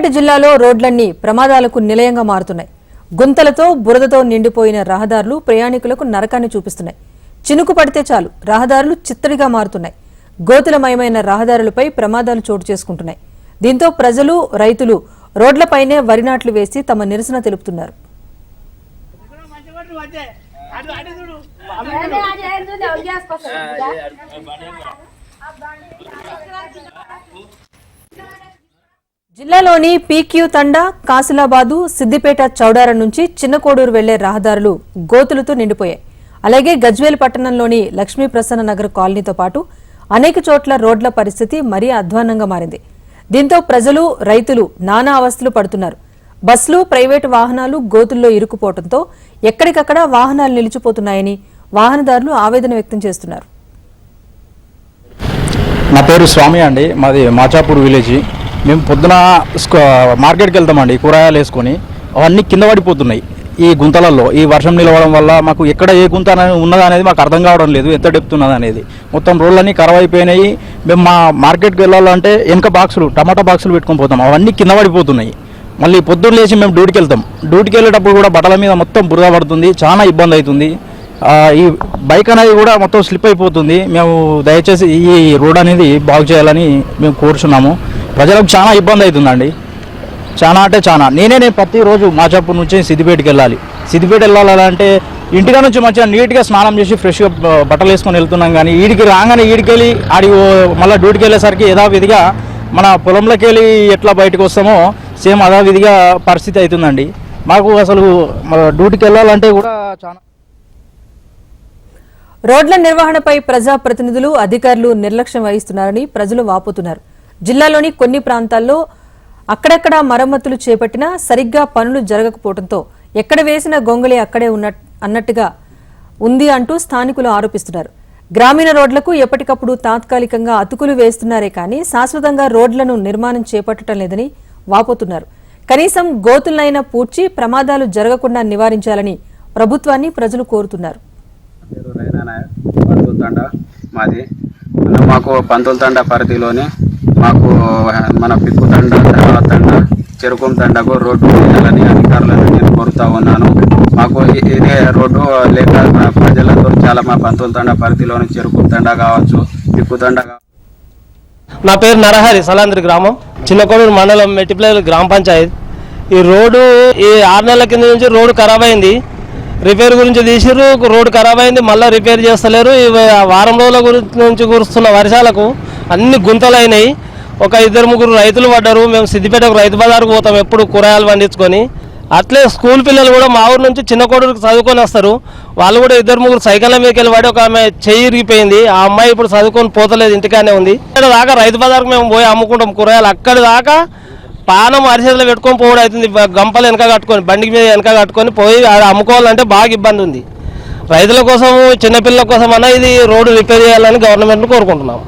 సిద్దిపేట జిల్లాలో రోడ్లన్నీ ప్రమాదాలకు నిలయంగా మారుతున్నాయి గుంతలతో బురదతో నిండిపోయిన రహదారులు ప్రయాణికులకు నరకాన్ని చూపిస్తున్నాయి చినుకు పడితే చాలు రహదారులు చిత్తడిగా మారుతున్నాయి గోతులమయమైన రహదారులపై ప్రమాదాలు చోటు చేసుకుంటున్నాయి దీంతో ప్రజలు రైతులు రోడ్లపైనే వరి నాట్లు వేసి తమ నిరసన తెలుపుతున్నారు జిల్లాలోని పీక్యూ తండా కాసిలాబాదు సిద్దిపేట చౌడారం నుంచి చిన్నకోడూరు వెళ్ళే రహదారులు గోతులతో నిండిపోయాయి. అలాగే గజ్వేల్ పట్టణంలోని లక్ష్మీ ప్రసన్న నగర్ కాలనీతో పాటు అనేక చోట్ల రోడ్ల పరిస్థితి మరీ అధ్వాన్నంగా మారింది. దీంతో ప్రజలు రైతులు నానా అవస్థలు పడుతున్నారు. బస్సులు ప్రైవేటు వాహనాలు గోతుల్లో ఇరుక్కుపోవడంతో ఎక్కడికక్కడ వాహనాలు నిలిచిపోతున్నాయని వాహనదారులు ఆవేదన వ్యక్తం చేస్తున్నారు. నా పేరు స్వామి అండి. మాది మాచాపూర్ విలేజ్. మేము పొద్దున స్క- మార్కెట్కి వెళ్తామండి కూరగాయలు వేసుకొని. అవన్నీ కింద పడిపోతున్నాయి. ఈ గుంతలలో ఈ వర్షం నిలవడం వల్ల మాకు ఎక్కడ ఏ గుంత అనేది ఉన్నదా అనేది మాకు అర్థం కావడం లేదు ఎంత డెప్త్ ఉన్నది అనేది. మొత్తం రోడ్లన్నీ ఖరాబ్ అయిపోయినాయి. మేము మా మార్కెట్కి వెళ్ళాలంటే వెనక బాక్సులు టమాటా బాక్సులు పెట్టుకొని పోతాం. అవన్నీ కింద పడిపోతున్నాయి. మళ్ళీ పొద్దున్న లేచి మేము డ్యూటీకి వెళ్తాం. డ్యూటీకి వెళ్ళేటప్పుడు కూడా బట్టల మీద మొత్తం బురద పడుతుంది చాలా ఇబ్బంది అవుతుంది. ఈ బైక్ అనేది కూడా మొత్తం స్లిప్ అయిపోతుంది. మేము దయచేసి ఈ రోడ్ అనేది బాగు చేయాలని మేము కోరుచున్నాము. ప్రజలకు చాలా ఇబ్బంది అవుతుందండి. చాలా అంటే చాలా. నేనే నేను ప్రతిరోజు మాచాపూర్ నుంచి సిద్దిపేటకి వెళ్ళాలి. సిద్దిపేట వెళ్ళాలంటే ఇంటికా నుంచి మంచిగా నీట్గా స్నానం చేసి ఫ్రెష్గా బట్టలు వేసుకొని వెళ్తున్నాం కానీ ఈడికి రాగానే ఈడికెళ్ళి ఆడి మళ్ళీ డ్యూటీకి వెళ్ళేసరికి యథావిధిగా మన పొలంలోకి వెళ్ళి ఎట్లా బయటకు వస్తామో సేమ్ అదావిధిగా పరిస్థితి అవుతుందండి. మాకు అసలు డ్యూటీకి వెళ్ళాలంటే కూడా చాలా రోడ్ల నిర్వహణపై ప్రజాప్రతినిధులు అధికారులు నిర్లక్ష్యం వహిస్తున్నారని ప్రజలు వాపోతున్నారు. జిల్లాలోని కొన్ని ప్రాంతాల్లో అక్కడక్కడ మరమ్మతులు చేపట్టినా సరిగ్గా పనులు జరగకపోవడంతో ఎక్కడ వేసిన గొంగళి అక్కడే ఉన్న అన్నట్టుగా ఉంది అంటూ స్థానికులు ఆరోపిస్తున్నారు. గ్రామీణ రోడ్లకు ఎప్పటికప్పుడు తాత్కాలికంగా అతుకులు వేస్తున్నారే కానీ శాశ్వతంగా రోడ్లను నిర్మాణం చేపట్టడం లేదని వాపోతున్నారు. కనీసం గోతులనైనా పూడ్చి ప్రమాదాలు జరగకుండా నివారించాలని ప్రభుత్వాన్ని ప్రజలు కోరుతున్నారు. మాది. మాకు పంతుల తండ పరిధిలోని మాకు మన పిక్కు తండ తండ చెరుకుం తండకు రోడ్డు వేయాలని అధికారులను నేను కోరుతా ఉన్నాను. మాకు ఇదే రోడ్డు లేక ప్రజలందరూ చాలా మా పంతుల తండ పరిధిలోని చెరుకుం తండ కావచ్చు పిక్కు తండ కావచ్చు నా పేరు నరహరి సలాంద్రి గ్రామం చిన్నకోడూరు మండలం మెట్టిప్లేలు గ్రామ పంచాయత్. ఈ రోడ్డు ఈ ఆరు నెలల కింద నుంచి రోడ్డు ఖరాబ్ అయింది. రిపేర్ గురించి తీసిర్రు రోడ్డు ఖరాబ్ అయింది మళ్ళీ రిపేర్ చేస్తలేరు. ఈ వారం రోజుల గురించి నుంచి కురుస్తున్న వర్షాలకు అన్ని గుంతలైనాయి. ఒక ఇద్దరు ముగ్గురు రైతులు పడ్డారు. మేము సిద్దిపేటకు రైతు బజార్కు పోతాం. ఎప్పుడు కూరగాయలు పండించుకొని. అట్లే స్కూల్ పిల్లలు కూడా మా ఊరు నుంచి చిన్న కొడుకు చదువుకొని వస్తారు. వాళ్ళు కూడా ఇద్దరు ముగ్గురు సైకిళ్ళ మీదకి వెళ్ళి పడి ఒక ఆమె చెయ్యి ఇరిగిపోయింది. ఆ అమ్మాయి ఇప్పుడు చదువుకొని పోతలేదు ఇంటికానే ఉంది. ఇక్కడ దాకా రైతు బజార్కు మేము పోయి అమ్ముకుంటాం కూరగాయలు. అక్కడి దాకా పానం అరిసేతలో పెట్టుకొని పోవడం అవుతుంది. గంపలు వెనక కట్టుకొని బండికి మీద వెనక కట్టుకొని పోయి ఆడ అమ్ముకోవాలంటే బాగా ఇబ్బంది ఉంది. రైతుల కోసం చిన్నపిల్లల కోసం అన్న ఇది రోడ్డు రిపేర్ చేయాలని గవర్నమెంట్ను కోరుకుంటున్నాం